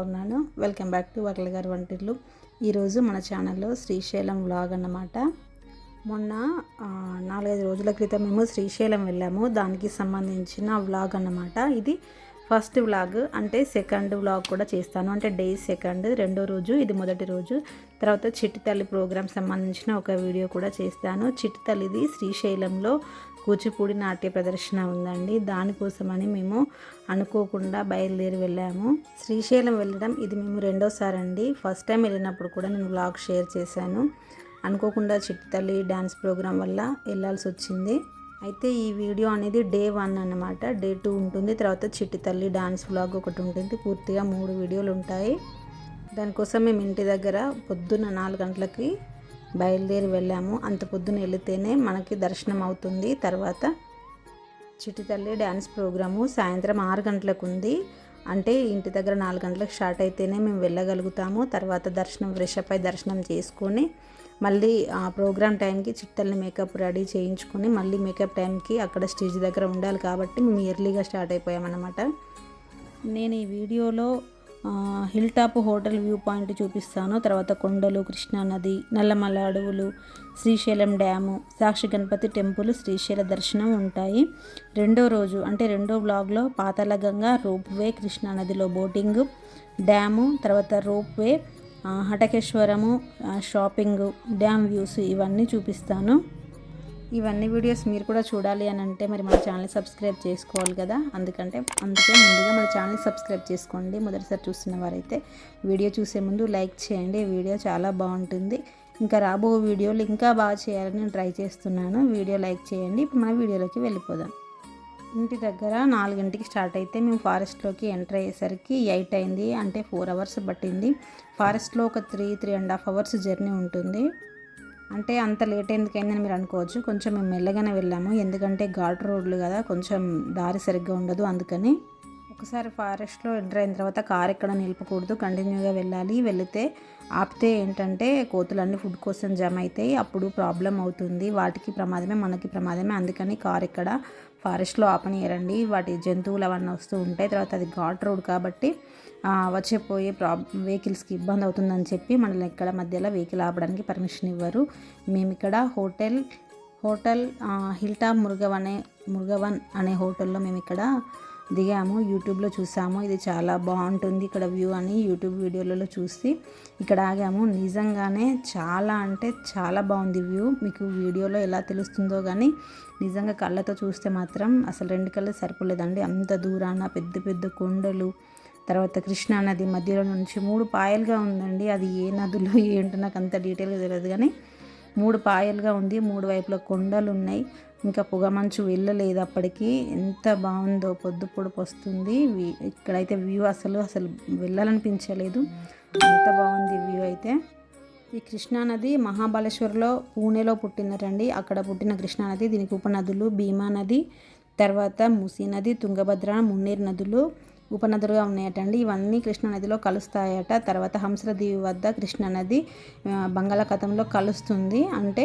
నేను బాగున్నాను. Welcome back to వకల గారి వంటిల్లు. ఈరోజు మన ఛానల్లో శ్రీశైలం వ్లాగ్ అన్నమాట. మొన్న నాలుగైదు రోజుల క్రితం మేము శ్రీశైలం వెళ్ళాము. దానికి సంబంధించిన వ్లాగ్ అన్నమాట. ఇది ఫస్ట్ వ్లాగ్ అంటే సెకండ్ వ్లాగ్ కూడా చేస్తాను. అంటే డే సెకండ్ రెండో రోజు ఇది మొదటి రోజు. తర్వాత చిట్టి తల్లి ప్రోగ్రామ్ సంబంధించిన ఒక వీడియో కూడా చేస్తాను. చిట్టి తల్లిది శ్రీశైలంలో కూచిపూడి నాట్య ప్రదర్శన ఉందండి. దానికోసమని మేము అనుకోకుండా బయలుదేరి వెళ్ళాము. శ్రీశైలం వెళ్ళడం ఇది మేము రెండోసారి అండి ఫస్ట్ టైం వెళ్ళినప్పుడు కూడా నేను వ్లాగ్ షేర్ చేశాను. అనుకోకుండా చిట్టితల్లి డ్యాన్స్ ప్రోగ్రాం వల్ల వెళ్ళాల్సి వచ్చింది. అయితే ఈ వీడియో అనేది డే వన్ అన్నమాట. డే టూ ఉంటుంది. తర్వాత చిట్టితల్లి డ్యాన్స్ బ్లాగ్ వ్లాగ్ ఒకటి ఉంటుంది. పూర్తిగా మూడు వీడియోలు ఉంటాయి. దానికోసం మేము ఇంటి దగ్గర పొద్దున్న నాలుగు గంటలకి బయలుదేరి వెళ్ళాము. అంత పొద్దున వెళితేనే మనకి దర్శనం అవుతుంది. తర్వాత చిట్టి తల్లి డ్యాన్స్ ప్రోగ్రాము సాయంత్రం ఆరు గంటలకు ఉంది. అంటే ఇంటి దగ్గర నాలుగు గంటలకు స్టార్ట్ అయితేనే మేము వెళ్ళగలుగుతాము. తర్వాత దర్శనం ఫ్రెష్ అప్ అయి దర్శనం చేసుకొని మళ్ళీ ఆ ప్రోగ్రామ్ టైంకి చిట్టల్ని మేకప్ రెడీ చేయించుకొని మళ్ళీ మేకప్ టైంకి అక్కడ స్టేజ్ దగ్గర ఉండాలి కాబట్టి మేము ఇయర్లీగా స్టార్ట్ అయిపోయామన్నమాట. నేను ఈ వీడియోలో hill top hotel view point చూపిస్తాను. తర్వాత కొండలు కృష్ణా నది నల్లమల్ల అడవులు శ్రీశైలం డ్యాము సాక్షి గణపతి టెంపుల్ శ్రీశైల దర్శనం ఉంటాయి. రెండో రోజు అంటే రెండో బ్లాగ్లో పాతాళ గంగా రోప్ వే కృష్ణా నదిలో బోటింగ్ డ్యాము తర్వాత rope way Hatakeshwaram shopping dam views ఇవన్నీ చూపిస్తాను. ఇవన్నీ వీడియోస్ మీరు కూడా చూడాలి అని అంటే మరి మన ఛానల్ సబ్స్క్రైబ్ చేసుకోవాలి కదా. అందుకంటే అందుకే ముందుగా మన ఛానల్ సబ్స్క్రైబ్ చేసుకోండి. మొదటిసారి చూస్తున్న వారైతే వీడియో చూసే ముందు లైక్ చేయండి. వీడియో చాలా బాగుంటుంది. ఇంకా రాబో వీడియోలు ఇంకా బాగా చేయాలని నేను ట్రై చేస్తున్నాను. వీడియో లైక్ చేయండి. ఇప్పుడు మన వీడియోలోకి వెళ్ళిపోదాం. ఇంటి దగ్గర నాలుగింటికి స్టార్ట్ అయితే మేము ఫారెస్ట్లోకి ఎంటర్ అయ్యేసరికి ఎయిట్ అయింది. అంటే ఫోర్ అవర్స్ పట్టింది. ఫారెస్ట్లో ఒక three three and half hours journey ఉంటుంది. అంటే అంత లేట్ ఎందుకైందని మీరు అనుకోవచ్చు. కొంచెం మేము మెల్లగానే వెళ్ళాము. ఎందుకంటే ఘాట్ రోడ్లు కదా కొంచెం దారి సరిగ్గా ఉండదు. అందుకని ఒకసారి ఫారెస్ట్లో ఎంటర్ అయిన తర్వాత కార్ ఎక్కడ నిలపకూడదు. కంటిన్యూగా వెళ్ళాలి. వెళితే ఆపితే ఏంటంటే కోతులన్నీ ఫుడ్ కోసం జమ అవుతాయి. అప్పుడు ప్రాబ్లం అవుతుంది. వాటికి ప్రమాదమే మనకి ప్రమాదమే. అందుకని కార్ ఇక్కడ ఫారెస్ట్లో ఆపనియరండి. వాటి జంతువులు అవన్నీ వస్తూ ఉంటాయి. తర్వాత అది ఘాట్ రోడ్ కాబట్టి వచ్చేపోయే వచ్చే పోయే ప్రాబ్ వెహికల్స్కి ఇబ్బంది అవుతుందని చెప్పి మనల్ని ఇక్కడ మధ్యలో వెహికల్ ఆపడానికి పర్మిషన్ ఇవ్వరు. మేము ఇక్కడ హోటల్ హోటల్ హిల్టా మురుగవన్ అనే మురుగవన్ అనే హోటల్లో మేము ఇక్కడ దిగాము యూట్యూబ్లో చూసాము. ఇది చాలా బాగుంటుంది ఇక్కడ వ్యూ అని యూట్యూబ్ వీడియోలలో చూసి ఇక్కడ ఆగాము. నిజంగానే చాలా అంటే చాలా బాగుంది వ్యూ. మీకు వీడియోలో ఎలా తెలుస్తుందో కానీ నిజంగా కళ్ళతో చూస్తే మాత్రం అసలు రెండు కళ్ళు సరిపోలేదండి. అంత దూరాన పెద్ద పెద్ద కొండలు తర్వాత కృష్ణా నది మధ్యలో నుంచి మూడు పాయలుగా ఉందండి. అది ఏ నదిలో ఏంటో నాకు అంత డీటెయిల్గా తెలియదు కానీ మూడు పాయలుగా ఉంది. మూడు వైపుల కొండలు ఉన్నాయి. ఇంకా పొగమంచు వెళ్ళలేదు అప్పటికి. ఎంత బాగుందో పొద్దు పొడుపు వస్తుంది. ఇక్కడైతే వ్యూ అసలు అసలు వెళ్ళాలనిపించలేదు. అంత బాగుంది వ్యూ అయితే. ఈ కృష్ణానది మహాబలేశ్వర్లో పూణేలో పుట్టినరండి అక్కడ పుట్టిన కృష్ణానది దీనికి ఉపనదులు భీమా నది తర్వాత మూసీ నది తుంగభద్ర మున్నీర్ నదులు ఉపనదులుగా ఉన్నాయటండి. ఇవన్నీ కృష్ణానదిలో కలుస్తాయట. తర్వాత హంసరదీవి వద్ద కృష్ణానది బంగాళాఖాతంలో కలుస్తుంది. అంటే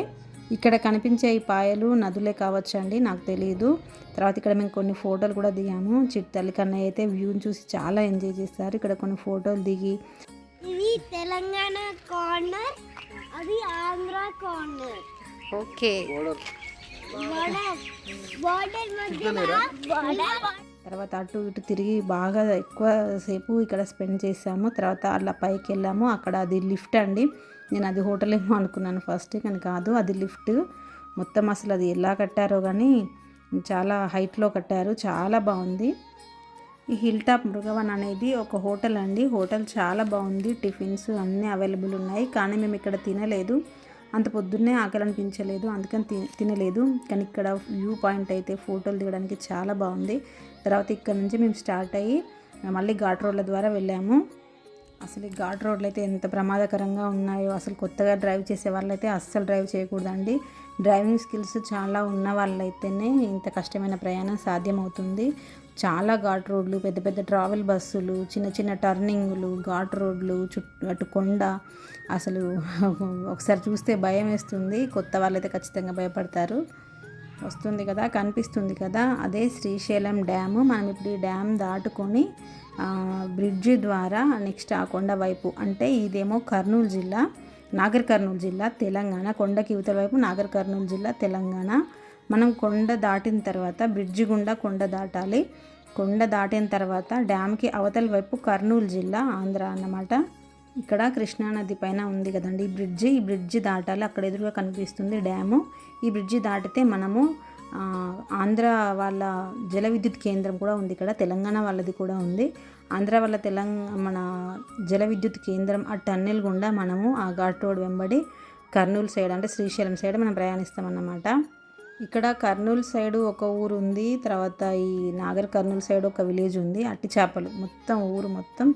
ఇక్కడ కనిపించే ఈ పాయలు నదులే కావచ్చండి నాకు తెలియదు తర్వాత ఇక్కడ మేము కొన్ని ఫోటోలు కూడా దిగాము. చిట్టల్లి కన్నయ్య అయితే వ్యూని చూసి చాలా ఎంజాయ్ చేస్తారు ఇక్కడ కొన్ని ఫోటోలు దిగి ఇది తెలంగాణ కార్నర్ అది Andhra corner. Okay. Border border మధ్యలో బోర్డర్ తర్వాత అటు ఇటు తిరిగి బాగా ఎక్కువ సేపు ఇక్కడ స్పెండ్ చేసాము. తర్వాత అలా పైకి వెళ్ళాము. అక్కడ అది లిఫ్ట్ అండి. నేను అది హోటల్ ఏమో అనుకున్నాను ఫస్ట్ కానీ కాదు అది లిఫ్ట్. మొత్తం అసలు అది ఎలా కట్టారో కానీ చాలా హైట్లో కట్టారు చాలా బాగుంది ఈ హిల్ టాప్ మృగవన్ అనేది ఒక హోటల్ అండి. హోటల్ చాలా బాగుంది టిఫిన్స్ అన్నీ అవైలబుల్ ఉన్నాయి కానీ మేము ఇక్కడ తినలేదు. అంత పొద్దున్నే ఆకలి అనిపించలేదు అందుకని తి తినలేదు. కానీ ఇక్కడ వ్యూ పాయింట్ అయితే ఫోటోలు దిగడానికి చాలా బాగుంది తర్వాత ఇక్కడ నుంచి మేము స్టార్ట్ అయ్యి మళ్ళీ ఘాట్ రోడ్ల ద్వారా వెళ్ళాము. అసలు ఈ ఘాట్ రోడ్లు అయితే ఎంత ప్రమాదకరంగా ఉన్నాయో అసలు కొత్తగా డ్రైవ్ చేసే వాళ్ళైతే అస్సలు డ్రైవ్ చేయకూడదండి. డ్రైవింగ్ స్కిల్స్ చాలా ఉన్న వాళ్ళైతేనే ఇంత కష్టమైన ప్రయాణం సాధ్యమవుతుంది. చాలా ఘాట్ రోడ్లు పెద్ద పెద్ద ట్రావెల్ బస్సులు చిన్న చిన్న టర్నింగ్లు ఘాట్ రోడ్లు చుట్టూ అటు కొండ అసలు ఒకసారి చూస్తే భయం వేస్తుంది. కొత్త వాళ్ళైతే ఖచ్చితంగా భయపడతారు. వస్తుంది కదా కనిపిస్తుంది కదా. అదే శ్రీశైలం డ్యాము. మనం ఇప్పుడు ఈ డ్యామ్ దాటుకొని బ్రిడ్జి ద్వారా నెక్స్ట్ ఆ కొండ వైపు అంటే ఇదేమో కర్నూలు జిల్లా నాగర్ కర్నూలు జిల్లా తెలంగాణ. కొండకి ఇవతల వైపు నాగర్ కర్నూలు జిల్లా తెలంగాణ. మనం కొండ దాటిన తర్వాత బ్రిడ్జి గుండా కొండ దాటాలి. కొండ దాటిన తర్వాత డ్యామ్కి అవతల వైపు కర్నూలు జిల్లా ఆంధ్ర అన్నమాట. ఇక్కడ కృష్ణానది పైన ఉంది కదండి ఈ బ్రిడ్జి. ఈ బ్రిడ్జి దాటాలి. అక్కడ ఎదురుగా కనిపిస్తుంది డ్యాము. ఈ బ్రిడ్జి దాటితే మనము ఆంధ్ర వాళ్ళ జల విద్యుత్ కేంద్రం కూడా ఉంది ఇక్కడ తెలంగాణ వాళ్ళది కూడా ఉంది. ఆంధ్ర వాళ్ళ తెలంగాణ మన జల విద్యుత్ కేంద్రం ఆ టన్నెల్ గుండా మనము ఆ ఘాట్ రోడ్ వెంబడి కర్నూలు సైడ్ అంటే శ్రీశైలం సైడ్ మనం ప్రయాణిస్తామన్నమాట. ఇక్కడ కర్నూలు సైడ్ ఒక ఊరు ఉంది తర్వాత ఈ నాగర్ కర్నూలు సైడ్ ఒక విలేజ్ ఉంది అట్టి చేపలు మొత్తం ఊరు మొత్తం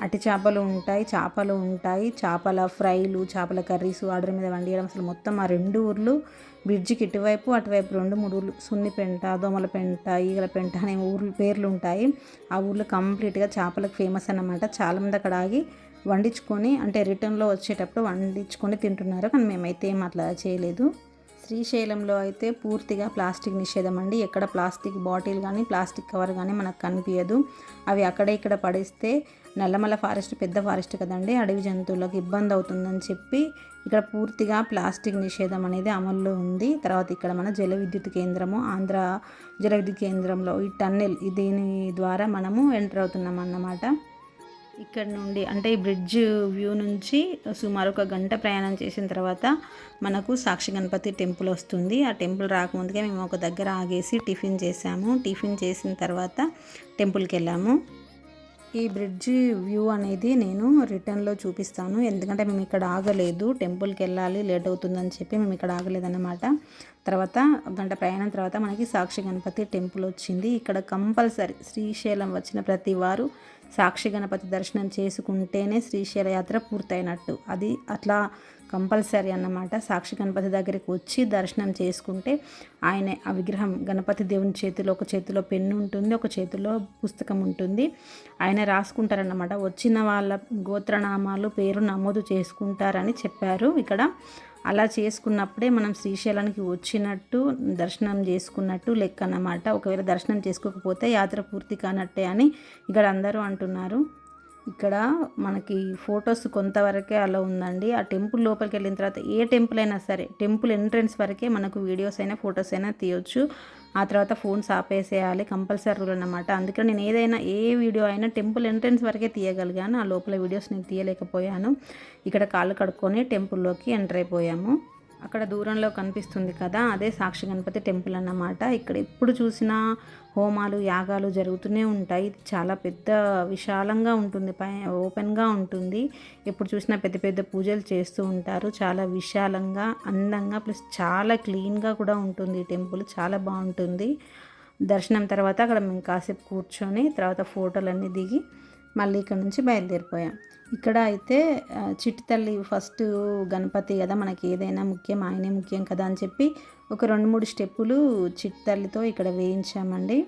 అట్టి చేపలు ఉంటాయి చేపలు ఉంటాయి. చేపల ఫ్రైలు చేపల కర్రీస్ ఆర్డర్ మీద వండియడం అసలు మొత్తం ఆ రెండు ఊర్లు బ్రిడ్జికి ఇటువైపు అటువైపు రెండు మూడు ఊర్లు సున్నిపెంట దోమల పెంట ఈగల పెంట అనే ఊర్లు పేర్లు ఉంటాయి. ఆ ఊర్లు కంప్లీట్గా చేపలకు ఫేమస్ అన్నమాట. చాలామంది అక్కడ ఆగి వండించుకొని అంటే రిటర్న్లో వచ్చేటప్పుడు వండించుకొని తింటున్నారు. కానీ మేమైతే ఏం అట్లా చేయలేదు. శ్రీశైలంలో అయితే పూర్తిగా ప్లాస్టిక్ నిషేధం అండి. ఎక్కడ ప్లాస్టిక్ బాటిల్ కానీ ప్లాస్టిక్ కవర్ కానీ మనకు కనిపించదు అవి అక్కడ ఇక్కడ పడేస్తే నల్లమల ఫారెస్ట్ పెద్ద ఫారెస్ట్ కదండి. అడవి జంతువులకు ఇబ్బంది అవుతుందని చెప్పి ఇక్కడ పూర్తిగా ప్లాస్టిక్ నిషేధం అనేది అమల్లో ఉంది. తర్వాత ఇక్కడ మన జల విద్యుత్ కేంద్రము ఆంధ్ర జల విద్యుత్ కేంద్రంలో ఈ టన్నెల్ దీని ద్వారా మనము ఎంటర్ అవుతున్నాం అన్నమాట ఇక్కడ నుండి అంటే ఈ బ్రిడ్జ్ వ్యూ నుంచి సుమారు ఒక గంట ప్రయాణం చేసిన తర్వాత మనకు సాక్షి గణపతి టెంపుల్ వస్తుంది. ఆ టెంపుల్ రాకముందుకే మేము ఒక దగ్గర ఆగేసి టిఫిన్ చేసాము టిఫిన్ చేసిన తర్వాత టెంపుల్కి వెళ్ళాము. ఈ బ్రిడ్జ్ వ్యూ అనేది నేను రిటర్న్లో చూపిస్తాను. ఎందుకంటే మేము ఇక్కడ ఆగలేదు. టెంపుల్కి వెళ్ళాలి లేట్ అవుతుందని చెప్పి మేము ఇక్కడ ఆగలేదన్నమాట. తర్వాత గంట ప్రయాణం తర్వాత మనకి సాక్షి గణపతి టెంపుల్ వచ్చింది. ఇక్కడ కంపల్సరీ శ్రీశైలం వచ్చిన ప్రతి వారు సాక్షి గణపతి దర్శనం చేసుకుంటేనే శ్రీశైల యాత్ర పూర్తయినట్టు. అది అట్లా కంపల్సరీ అన్నమాట. సాక్షి గణపతి దగ్గరికి వచ్చి దర్శనం చేసుకుంటే ఆయన ఆ విగ్రహం గణపతి దేవుని చేతిలో ఒక చేతిలో పెన్ను ఉంటుంది ఒక చేతిలో పుస్తకం ఉంటుంది. ఆయన రాసుకుంటారన్నమాట. వచ్చిన వాళ్ళ గోత్రనామాలు పేరు నమోదు చేసుకుంటారని చెప్పారు ఇక్కడ. అలా చేసుకున్నప్పుడే మనం శ్రీశైలానికి వచ్చినట్టు దర్శనం చేసుకున్నట్టు లెక్క అన్నమాట. ఒకవేళ దర్శనం చేసుకోకపోతే యాత్ర పూర్తి కానట్టే అని ఇక్కడ అందరూ అంటున్నారు. ఇక్కడ మనకి ఫొటోస్ కొంతవరకే అలా ఉందండి. ఆ టెంపుల్ లోపలికి వెళ్ళిన తర్వాత ఏ టెంపుల్ అయినా సరే టెంపుల్ ఎంట్రన్స్ వరకే మనకు వీడియోస్ అయినా ఫొటోస్ అయినా తీయొచ్చు. ఆ తర్వాత ఫోన్స్ ఆపేసేయాలి కంపల్సరీ రూల్ అన్నమాట. అందుకని నేను ఏదైనా ఏ వీడియో అయినా టెంపుల్ ఎంట్రన్స్ వరకే తీయగలిగాను. ఆ లోపల వీడియోస్ నేను తీయలేకపోయాను. ఇక్కడ కాళ్ళు కడుక్కొని టెంపుల్లోకి ఎంటర్ అయిపోయాము. అక్కడ దూరంలో కనిపిస్తుంది కదా అదే సాక్షి గణపతి టెంపుల్ అన్నమాట. ఇక్కడ ఎప్పుడు చూసినా హోమాలు యాగాలు జరుగుతూనే ఉంటాయి. ఇది చాలా పెద్ద విశాలంగా ఉంటుంది పై ఓపెన్గా ఉంటుంది. ఎప్పుడు చూసినా పెద్ద పెద్ద పూజలు చేస్తూ ఉంటారు. చాలా విశాలంగా అందంగా ప్లస్ చాలా క్లీన్గా కూడా ఉంటుంది ఈ టెంపుల్. చాలా బాగుంటుంది. దర్శనం తర్వాత అక్కడ మేము కాసేపు కూర్చొని తర్వాత ఫోటోలన్నీ దిగి మళ్ళీ ఇక్కడ నుంచి బయలుదేరిపోయాం. ఇక్కడ అయితే చిట్టి తల్లి ఫస్ట్ గణపతి కదా మనకి ఏదైనా ముఖ్యం ఆయనే ముఖ్యం కదా అని చెప్పి ఒక రెండు మూడు స్టెప్పులు చిట్టి తల్లితో ఇక్కడ వేయించామండి.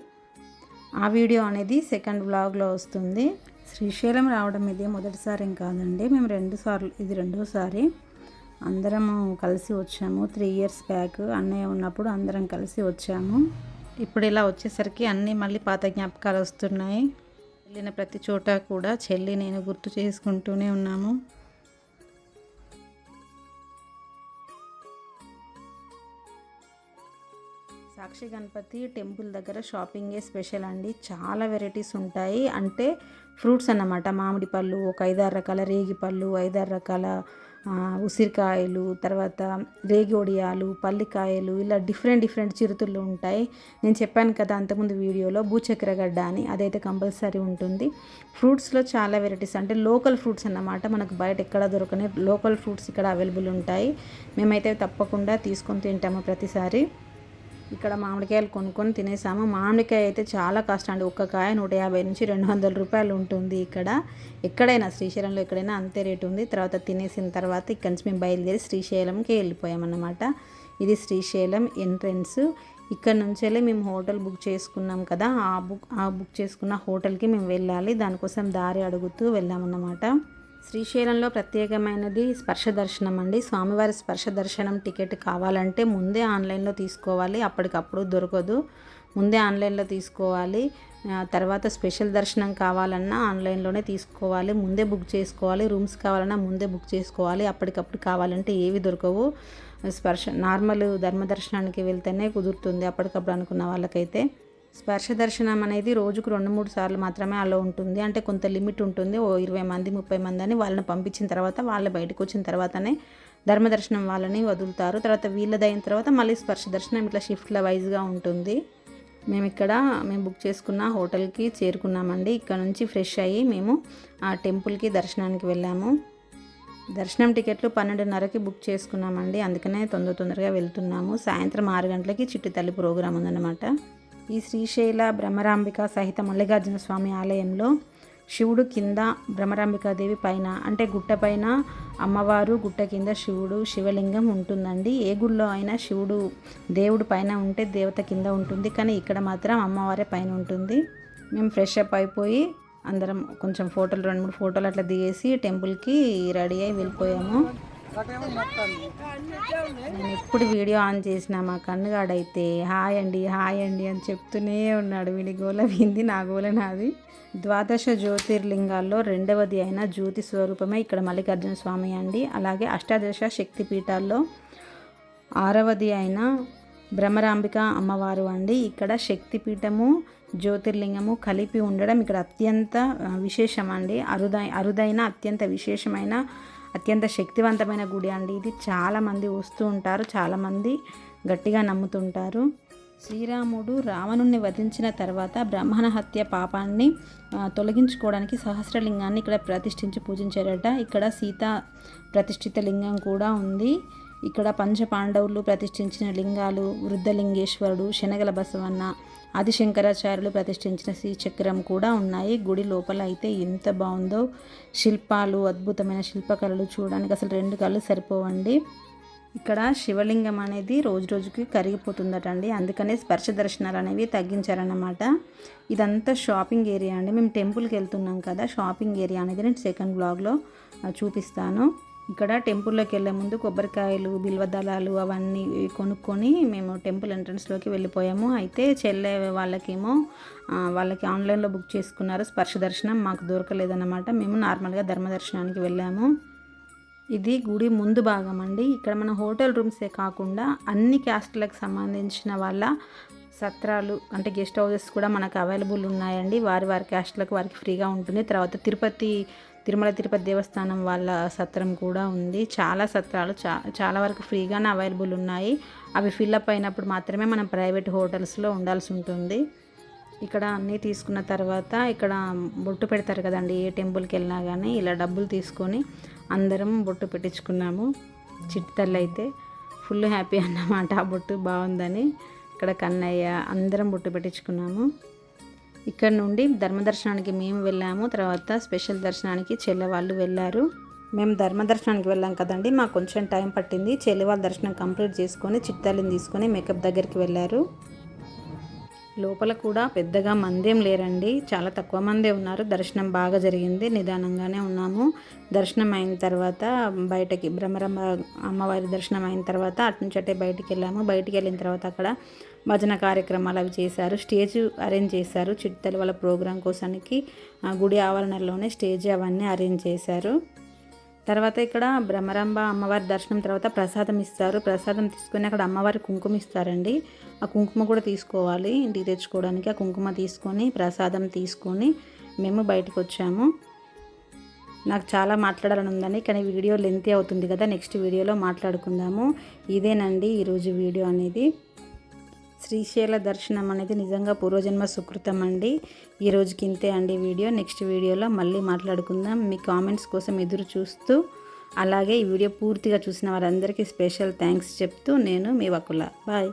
ఆ వీడియో అనేది సెకండ్ వ్లాగ్లో వస్తుంది. శ్రీశైలం రావడం ఇది మొదటిసారి ఏం కాదండి మేము రెండు సార్లు ఇది రెండోసారి. అందరము కలిసి వచ్చాము త్రీ ఇయర్స్ బ్యాక్ అన్నయ్య ఉన్నప్పుడు అందరం కలిసి వచ్చాము. ఇప్పుడు ఇలా వచ్చేసరికి అన్నీ మళ్ళీ పాత జ్ఞాపకాలు వస్తున్నాయి. వెళ్ళిన ప్రతి చోట కూడా చెల్లి నేను గుర్తు చేసుకుంటూనే ఉన్నాము. సాక్షి గణపతి టెంపుల్ దగ్గర షాపింగే స్పెషల్ అండి. చాలా వెరైటీస్ ఉంటాయి. అంటే ఫ్రూట్స్ అన్నమాట. మామిడి పళ్ళు ఒక ఐదారు రకాల రేగి పళ్ళు ఐదారు రకాల ఉసిరికాయలు తర్వాత రేగోడియాలు పల్లికాయలు ఇలా డిఫరెంట్ డిఫరెంట్ చిరుతులు ఉంటాయి. నేను చెప్పాను కదా అంతకుముందు వీడియోలో భూచక్రగడ్డ అని అదైతే కంపల్సరీ ఉంటుంది. ఫ్రూట్స్లో చాలా వెరైటీస్ అంటే లోకల్ ఫ్రూట్స్ అన్నమాట మనకు బయట ఎక్కడ దొరకని లోకల్ ఫ్రూట్స్ ఇక్కడ అవైలబుల్ ఉంటాయి. మేమైతే తప్పకుండా తీసుకొని తింటాము ప్రతిసారి. ఇక్కడ మామిడికాయలు కొనుక్కొని తినేసాము. మామిడికాయ అయితే చాలా కాస్ట్ అండి. ఒక్క కాయ నూట యాభై నుంచి రెండు వందల రూపాయలు ఉంటుంది ఇక్కడ. ఎక్కడైనా శ్రీశైలంలో ఎక్కడైనా అంతే రేటు ఉంది. తర్వాత తినేసిన తర్వాత ఇక్కడి నుంచి మేము బయలుదేరి శ్రీశైలంకి వెళ్ళిపోయామన్నమాట. ఇది శ్రీశైలం ఎంట్రన్స్. ఇక్కడ నుంచి వెళ్ళి మేము హోటల్ బుక్ చేసుకున్నాం కదా. ఆ బుక్ ఆ బుక్ చేసుకున్న హోటల్కి మేము వెళ్ళాలి. దానికోసం దారి అడుగుతూ వెళ్ళామన్నమాట. శ్రీశైలంలో ప్రత్యేకమైనది స్పర్శ దర్శనం అండి. స్వామివారి స్పర్శ దర్శనం టికెట్ కావాలంటే ముందే ఆన్లైన్లో తీసుకోవాలి. అప్పటికప్పుడు దొరకదు. ముందే ఆన్లైన్లో తీసుకోవాలి. తర్వాత స్పెషల్ దర్శనం కావాలన్నా ఆన్లైన్లోనే తీసుకోవాలి. ముందే బుక్ చేసుకోవాలి. రూమ్స్ కావాలన్నా ముందే బుక్ చేసుకోవాలి. అప్పటికప్పుడు కావాలంటే ఏవి దొరకవు. స్పర్శ నార్మల్ ధర్మ దర్శనానికి వెళ్తేనే కుదురుతుంది అప్పటికప్పుడు అనుకున్న వాళ్ళకైతే. స్పర్శ దర్శనం అనేది రోజుకు రెండు మూడు సార్లు మాత్రమే అలా ఉంటుంది. అంటే కొంత లిమిట్ ఉంటుంది. ఓ ఇరవై మంది ముప్పై మంది అని వాళ్ళని పంపించిన తర్వాత వాళ్ళు బయటకు వచ్చిన తర్వాతనే ధర్మ దర్శనం వాళ్ళని వదులుతారు. తర్వాత వీళ్ళది అయిన తర్వాత మళ్ళీ స్పర్శ దర్శనం ఇట్లా షిఫ్ట్ల వైజ్గా ఉంటుంది. మేము ఇక్కడ మేము బుక్ చేసుకున్న హోటల్కి చేరుకున్నామండి. ఇక్కడ నుంచి ఫ్రెష్ అయ్యి మేము ఆ టెంపుల్కి దర్శనానికి వెళ్ళాము. దర్శనం టికెట్లు పన్నెండున్నరకి బుక్ చేసుకున్నామండి. అందుకనే తొందర తొందరగా వెళ్తున్నాము. సాయంత్రం ఆరు గంటలకి చిట్టి తల్లి ప్రోగ్రాం ఉందన్నమాట. ఈ శ్రీశైల భ్రమరాంబిక సహిత మల్లికార్జున స్వామి ఆలయంలో శివుడు కింద భ్రమరాంబికాదేవి పైన అంటే గుట్ట పైన అమ్మవారు గుట్ట కింద శివుడు శివలింగం ఉంటుందండి. ఏ గుడిలో అయినా శివుడు దేవుడు పైన ఉంటే దేవత కింద ఉంటుంది కానీ ఇక్కడ మాత్రం అమ్మవారే పైన ఉంటుంది. మేము ఫ్రెష్ అప్ అయిపోయి అందరం కొంచెం ఫోటోలు రెండు మూడు ఫోటోలు అట్లా దిగేసి టెంపుల్కి రెడీ అయి వెళ్ళిపోయాము. నేను ఎప్పుడు వీడియో ఆన్ చేసినా మా కన్నుగాడైతే హాయ్ అండి హాయ్ అండి అని చెప్తూనే ఉన్నాడు. వీడి గోల వింది నా గోల నాది. ద్వాదశ జ్యోతిర్లింగాల్లో రెండవది అయిన జ్యోతి స్వరూపమే ఇక్కడ మల్లికార్జున స్వామి అండి. అలాగే అష్టాదశ శక్తి పీఠాల్లో ఆరవది అయిన భ్రమరాంబిక అమ్మవారు అండి. ఇక్కడ శక్తిపీఠము జ్యోతిర్లింగము కలిపి ఉండడం ఇక్కడ అత్యంత విశేషమండి విశేషం అండి. అరుదై అరుదైన అత్యంత విశేషమైన అత్యంత శక్తివంతమైన గుడి అండి. ఇది చాలామంది వస్తూ ఉంటారు చాలామంది గట్టిగా నమ్ముతుంటారు. శ్రీరాముడు రావణుణ్ణి వధించిన తర్వాత బ్రాహ్మణ హత్య పాపాన్ని తొలగించుకోవడానికి సహస్రలింగాన్ని ఇక్కడ ప్రతిష్ఠించి పూజించారట. ఇక్కడ సీత ప్రతిష్ఠిత లింగం కూడా ఉంది. ఇక్కడ పంచపాండవులు ప్రతిష్ఠించిన లింగాలు వృద్ధలింగేశ్వరుడు శనగల బసవన్న ఆదిశంకరాచార్యులు ప్రతిష్ఠించిన శ్రీచక్రం కూడా ఉన్నాయి. గుడి లోపల అయితే ఎంత బాగుందో. శిల్పాలు అద్భుతమైన శిల్పకళలు చూడడానికి అసలు రెండు కళ్ళు సరిపోవండి. ఇక్కడ శివలింగం అనేది రోజు రోజుకి కరిగిపోతుందట అండి అందుకనే స్పర్శ దర్శనాలు అనేవి తగ్గించారన్నమాట. ఇదంతా షాపింగ్ ఏరియా అండి. మేము టెంపుల్కి వెళ్తున్నాం కదా. షాపింగ్ ఏరియా అనేది నేను సెకండ్ బ్లాగ్లో చూపిస్తాను. ఇక్కడ టెంపుల్లోకి వెళ్ళే ముందు కొబ్బరికాయలు బిల్వదళాలు అవన్నీ కొనుక్కొని మేము టెంపుల్ ఎంట్రన్స్లోకి వెళ్ళిపోయాము. అయితే చెల్లె వాళ్ళకేమో వాళ్ళకి ఆన్లైన్లో బుక్ చేసుకున్నారు స్పర్శ దర్శనం. మాకు దొరకలేదన్నమాట. మేము నార్మల్గా ధర్మ దర్శనానికి వెళ్ళాము. ఇది గుడి ముందు భాగం అండి. ఇక్కడ మన హోటల్ రూమ్సే కాకుండా అన్ని క్యాస్ట్లకు సంబంధించిన వాళ్ళ సత్రాలు అంటే గెస్ట్ హౌసెస్ కూడా మనకు అవైలబుల్ ఉన్నాయండి. వారి వారి క్యాస్ట్లకు వారికి ఫ్రీగా ఉంటుంది. తర్వాత తిరుపతి తిరుమల తిరుపతి దేవస్థానం వాళ్ళ సత్రం కూడా ఉంది. చాలా సత్రాలు చా చాలా వరకు ఫ్రీగానే అవైలబుల్ ఉన్నాయి. అవి ఫిల్అప్ అయినప్పుడు మాత్రమే మనం ప్రైవేట్ హోటల్స్లో ఉండాల్సి ఉంటుంది. ఇక్కడ అన్నీ తీసుకున్న తర్వాత ఇక్కడ బొట్టు పెడతారు కదండి ఏ టెంపుల్కి వెళ్ళినా కానీ ఇలా డబ్బులు తీసుకొని అందరం బొట్టు పెట్టించుకున్నాము. చిట్టల్లి అయితే ఫుల్ హ్యాపీ అన్నమాట ఆ బొట్టు బాగుందని. ఇక్కడ కన్నయ్య అందరం బొట్టు పెట్టించుకున్నాము. ఇక్కడ నుండి ధర్మదర్శనానికి మేము వెళ్ళాము. తర్వాత స్పెషల్ దర్శనానికి చెల్లె వాళ్ళు వెళ్ళారు. మేము ధర్మదర్శనానికి వెళ్ళాం కదండి. మాకు కొంచెం టైం పట్టింది. చెల్లి వాళ్ళ దర్శనం కంప్లీట్ చేసుకొని చిట్టాలిని తీసుకొని మేకప్ దగ్గరికి వెళ్ళారు. లోపల కూడా పెద్దగా మందేం లేరండి. చాలా తక్కువ మందే ఉన్నారు. దర్శనం బాగా జరిగింది. నిదానంగానే ఉన్నాము. దర్శనం అయిన తర్వాత బయటకి భ్రమరమ్మ అమ్మవారి దర్శనం అయిన తర్వాత అటు నుంచి అటే బయటికి వెళ్ళాము. బయటికి వెళ్ళిన తర్వాత అక్కడ భజన కార్యక్రమాలు అవి చేశారు. స్టేజ్ అరేంజ్ చేశారు. చిట్టల వాళ్ళ ప్రోగ్రాం కోసానికి ఆ గుడి ఆవరణలోనే స్టేజ్ అవన్నీ అరేంజ్ చేశారు. తర్వాత ఇక్కడ భ్రమరాంబ అమ్మవారి దర్శనం తర్వాత ప్రసాదం ఇస్తారు. ప్రసాదం తీసుకొని అక్కడ అమ్మవారి కుంకుమ ఇస్తారండి. ఆ కుంకుమ కూడా తీసుకోవాలి ఇంటికి తెచ్చుకోవడానికి. ఆ కుంకుమ తీసుకొని ప్రసాదం తీసుకొని మేము బయటకు వచ్చాము. నాకు చాలా మాట్లాడాలని ఉందని కానీ వీడియో లెంతీ అవుతుంది కదా నెక్స్ట్ వీడియోలో మాట్లాడుకుందాము. ఇదేనండి ఈరోజు వీడియో అనేది. శ్రీశైల దర్శనం అనేది నిజంగా పూర్వజన్మ సుకృతం అండి. ఈ రోజుకి ఇంతే అండి వీడియో. నెక్స్ట్ వీడియోలో మళ్ళీ మాట్లాడుకుందాం. మీ కామెంట్స్ కోసం ఎదురు చూస్తూ అలాగే ఈ వీడియో పూర్తిగా చూసిన వారందరికీ స్పెషల్ థ్యాంక్స్ చెప్తూ నేను మీ వకుల. బాయ్.